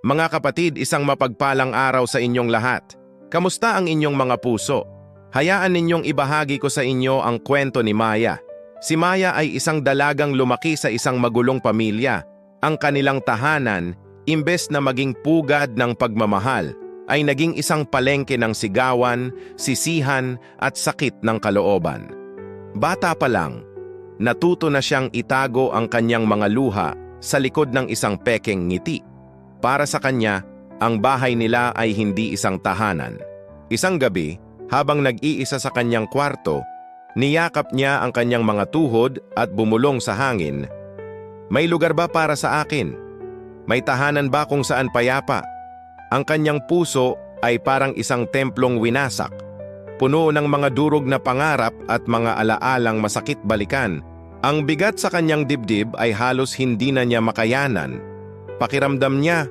Mga kapatid, isang mapagpalang araw sa inyong lahat. Kamusta ang inyong mga puso? Hayaan ninyong ibahagi ko sa inyo ang kwento ni Maya. Si Maya ay isang dalagang lumaki sa isang magulong pamilya. Ang kanilang tahanan, imbes na maging pugad ng pagmamahal, ay naging isang palengke ng sigawan, sisihan at sakit ng kalooban. Bata pa lang, natuto na siyang itago ang kanyang mga luha sa likod ng isang pekeng ngiti. Para sa kanya, ang bahay nila ay hindi isang tahanan. Isang gabi, habang nag-iisa sa kanyang kwarto, niyakap niya ang kanyang mga tuhod at bumulong sa hangin. May lugar ba para sa akin? May tahanan ba kung saan payapa? Ang kanyang puso ay parang isang templong winasak, puno ng mga durog na pangarap at mga alaalang masakit balikan. Ang bigat sa kanyang dibdib ay halos hindi na niya makayanan. Pakiramdam niya,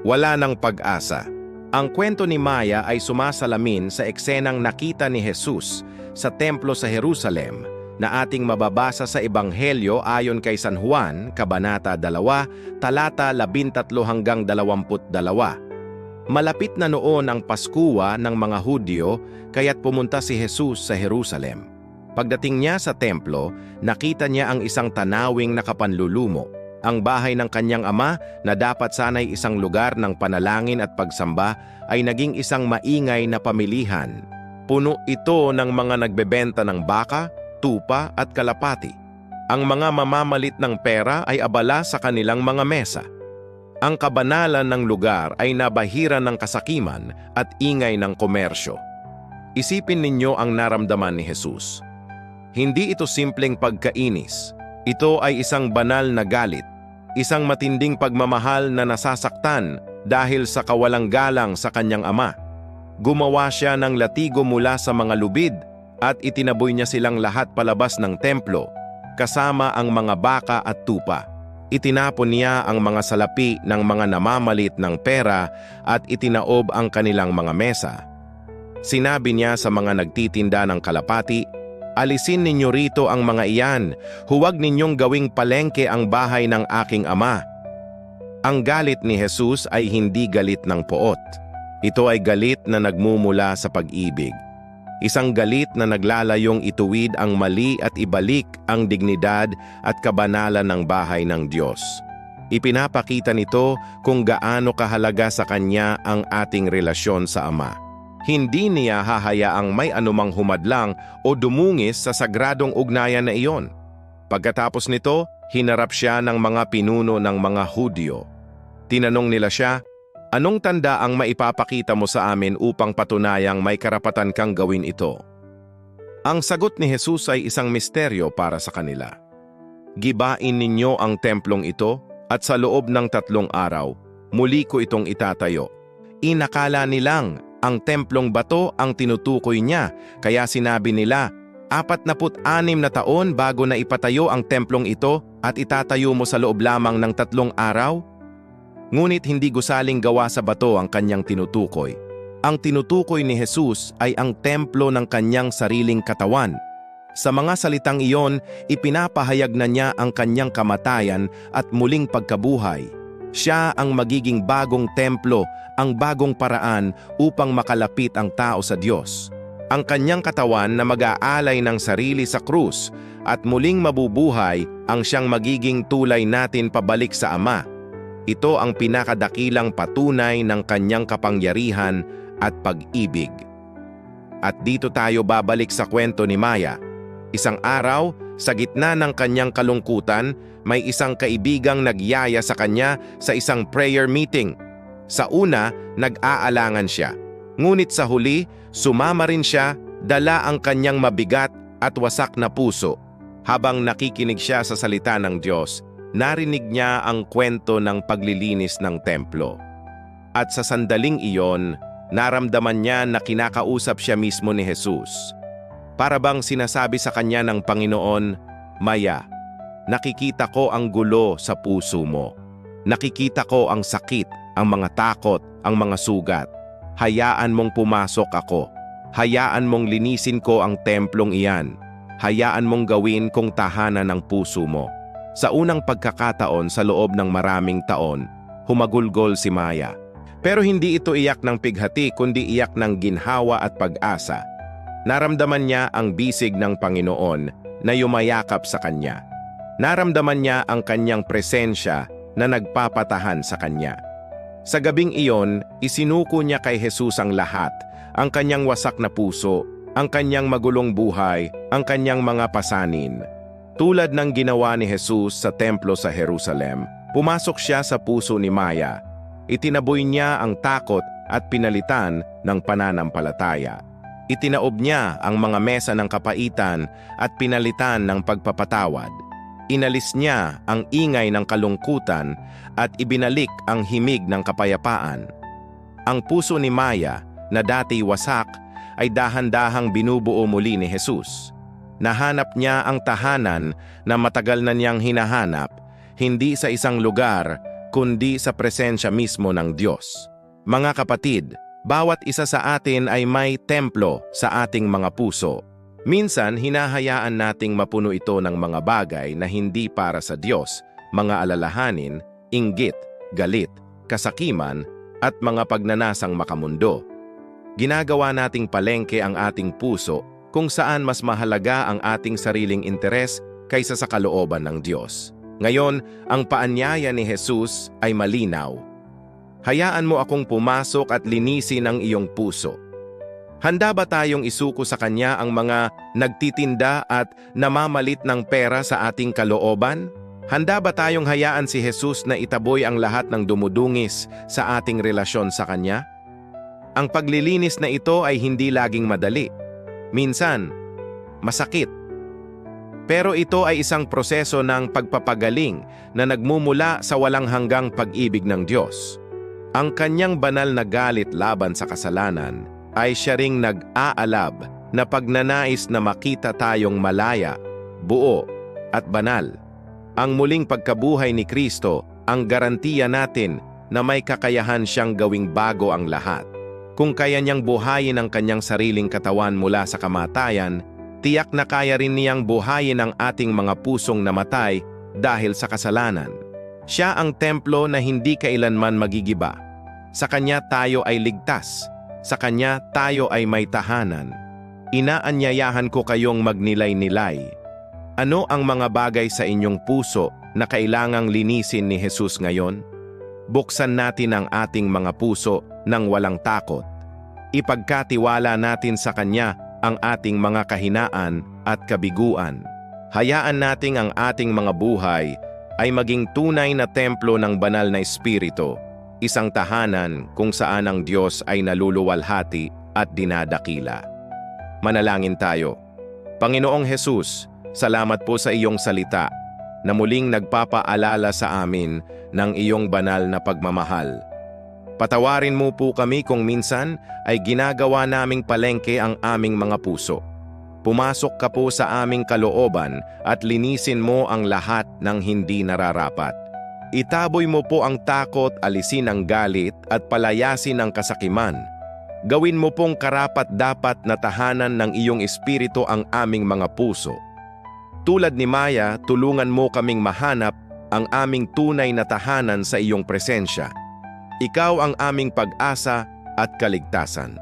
wala ng pag-asa. Ang kwento ni Maya ay sumasalamin sa eksenang nakita ni Jesus sa templo sa Jerusalem na ating mababasa sa Ebanghelyo ayon kay San Juan, Kabanata 2, talata 13 hanggang 22. Malapit na noon ang Paskuwa ng mga Hudyo kaya't pumunta si Jesus sa Jerusalem. Pagdating niya sa templo, nakita niya ang isang tanawing nakapanlulumo ang bahay ng kanyang ama na dapat sanay isang lugar ng panalangin at pagsamba ay naging isang maingay na pamilihan. Puno ito ng mga nagbebenta ng baka, tupa at kalapati. Ang mga mamamalit ng pera ay abala sa kanilang mga mesa. Ang kabanalan ng lugar ay nabahira ng kasakiman at ingay ng komersyo. Isipin ninyo ang naramdaman ni Jesus. Hindi ito simpleng pagkainis. Ito ay isang banal na galit isang matinding pagmamahal na nasasaktan dahil sa kawalang galang sa kanyang ama. Gumawa siya ng latigo mula sa mga lubid at itinaboy niya silang lahat palabas ng templo, kasama ang mga baka at tupa. Itinapon niya ang mga salapi ng mga namamalit ng pera at itinaob ang kanilang mga mesa. Sinabi niya sa mga nagtitinda ng kalapati, Alisin ninyo rito ang mga iyan, huwag ninyong gawing palengke ang bahay ng aking ama. Ang galit ni Jesus ay hindi galit ng poot. Ito ay galit na nagmumula sa pag-ibig. Isang galit na naglalayong ituwid ang mali at ibalik ang dignidad at kabanalan ng bahay ng Diyos. Ipinapakita nito kung gaano kahalaga sa Kanya ang ating relasyon sa Ama hindi niya hahayaang may anumang humadlang o dumungis sa sagradong ugnayan na iyon. Pagkatapos nito, hinarap siya ng mga pinuno ng mga Hudyo. Tinanong nila siya, Anong tanda ang maipapakita mo sa amin upang patunayang may karapatan kang gawin ito? Ang sagot ni Jesus ay isang misteryo para sa kanila. Gibain ninyo ang templong ito at sa loob ng tatlong araw, muli ko itong itatayo. Inakala nilang ang templong bato ang tinutukoy niya, kaya sinabi nila, apat na put anim na taon bago na ipatayo ang templong ito at itatayo mo sa loob lamang ng tatlong araw? Ngunit hindi gusaling gawa sa bato ang kanyang tinutukoy. Ang tinutukoy ni Jesus ay ang templo ng kanyang sariling katawan. Sa mga salitang iyon, ipinapahayag na niya ang kanyang kamatayan at muling pagkabuhay. Siya ang magiging bagong templo, ang bagong paraan upang makalapit ang tao sa Diyos. Ang kanyang katawan na mag-aalay ng sarili sa krus at muling mabubuhay ang siyang magiging tulay natin pabalik sa Ama. Ito ang pinakadakilang patunay ng kanyang kapangyarihan at pag-ibig. At dito tayo babalik sa kwento ni Maya. Isang araw, sa gitna ng kanyang kalungkutan, may isang kaibigang nagyaya sa kanya sa isang prayer meeting. Sa una, nag-aalangan siya. Ngunit sa huli, sumama rin siya, dala ang kanyang mabigat at wasak na puso. Habang nakikinig siya sa salita ng Diyos, narinig niya ang kwento ng paglilinis ng templo. At sa sandaling iyon, naramdaman niya na kinakausap siya mismo ni Jesus. Para bang sinasabi sa kanya ng Panginoon, Maya, nakikita ko ang gulo sa puso mo. Nakikita ko ang sakit, ang mga takot, ang mga sugat. Hayaan mong pumasok ako. Hayaan mong linisin ko ang templong iyan. Hayaan mong gawin kong tahanan ng puso mo. Sa unang pagkakataon sa loob ng maraming taon, humagulgol si Maya. Pero hindi ito iyak ng pighati kundi iyak ng ginhawa at pag-asa. Naramdaman niya ang bisig ng Panginoon na yumayakap sa kanya. Naramdaman niya ang kanyang presensya na nagpapatahan sa kanya. Sa gabing iyon, isinuko niya kay Jesus ang lahat, ang kanyang wasak na puso, ang kanyang magulong buhay, ang kanyang mga pasanin. Tulad ng ginawa ni Jesus sa templo sa Jerusalem, pumasok siya sa puso ni Maya. Itinaboy niya ang takot at pinalitan ng pananampalataya. Itinaob niya ang mga mesa ng kapaitan at pinalitan ng pagpapatawad. Inalis niya ang ingay ng kalungkutan at ibinalik ang himig ng kapayapaan. Ang puso ni Maya, na dati wasak, ay dahan-dahang binubuo muli ni Jesus. Nahanap niya ang tahanan na matagal na niyang hinahanap, hindi sa isang lugar, kundi sa presensya mismo ng Diyos. Mga kapatid, bawat isa sa atin ay may templo sa ating mga puso. Minsan, hinahayaan nating mapuno ito ng mga bagay na hindi para sa Diyos, mga alalahanin, inggit, galit, kasakiman, at mga pagnanasang makamundo. Ginagawa nating palengke ang ating puso kung saan mas mahalaga ang ating sariling interes kaysa sa kalooban ng Diyos. Ngayon, ang paanyaya ni Jesus ay malinaw. Hayaan mo akong pumasok at linisin ang iyong puso. Handa ba tayong isuko sa Kanya ang mga nagtitinda at namamalit ng pera sa ating kalooban? Handa ba tayong hayaan si Jesus na itaboy ang lahat ng dumudungis sa ating relasyon sa Kanya? Ang paglilinis na ito ay hindi laging madali. Minsan, masakit. Pero ito ay isang proseso ng pagpapagaling na nagmumula sa walang hanggang pag-ibig ng Diyos. Ang kanyang banal na galit laban sa kasalanan ay siya ring nag-aalab na pagnanais na makita tayong malaya, buo, at banal. Ang muling pagkabuhay ni Kristo ang garantiya natin na may kakayahan siyang gawing bago ang lahat. Kung kaya niyang buhayin ang kanyang sariling katawan mula sa kamatayan, tiyak na kaya rin niyang buhayin ang ating mga pusong namatay dahil sa kasalanan. Siya ang templo na hindi kailanman magigiba. Sa kanya tayo ay ligtas. Sa kanya tayo ay may tahanan. Inaanyayahan ko kayong magnilay-nilay. Ano ang mga bagay sa inyong puso na kailangang linisin ni Jesus ngayon? Buksan natin ang ating mga puso ng walang takot. Ipagkatiwala natin sa Kanya ang ating mga kahinaan at kabiguan. Hayaan nating ang ating mga buhay ay maging tunay na templo ng banal na espiritu, isang tahanan kung saan ang Diyos ay naluluwalhati at dinadakila. Manalangin tayo. Panginoong Hesus, salamat po sa iyong salita na muling nagpapaalala sa amin ng iyong banal na pagmamahal. Patawarin mo po kami kung minsan ay ginagawa naming palengke ang aming mga puso. Pumasok ka po sa aming kalooban at linisin mo ang lahat ng hindi nararapat. Itaboy mo po ang takot, alisin ang galit at palayasin ang kasakiman. Gawin mo pong karapat-dapat na tahanan ng iyong espiritu ang aming mga puso. Tulad ni Maya, tulungan mo kaming mahanap ang aming tunay na tahanan sa iyong presensya. Ikaw ang aming pag-asa at kaligtasan.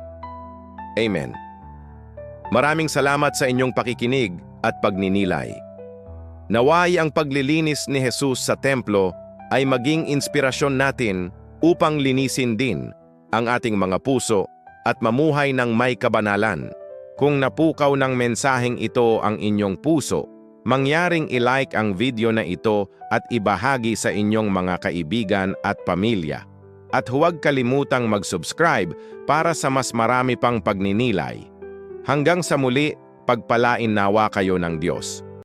Amen. Maraming salamat sa inyong pakikinig at pagninilay. Naway ang paglilinis ni Jesus sa templo ay maging inspirasyon natin upang linisin din ang ating mga puso at mamuhay ng may kabanalan. Kung napukaw ng mensaheng ito ang inyong puso, mangyaring ilike ang video na ito at ibahagi sa inyong mga kaibigan at pamilya. At huwag kalimutang mag-subscribe para sa mas marami pang pagninilay. Hanggang sa muli, pagpalain nawa kayo ng Diyos.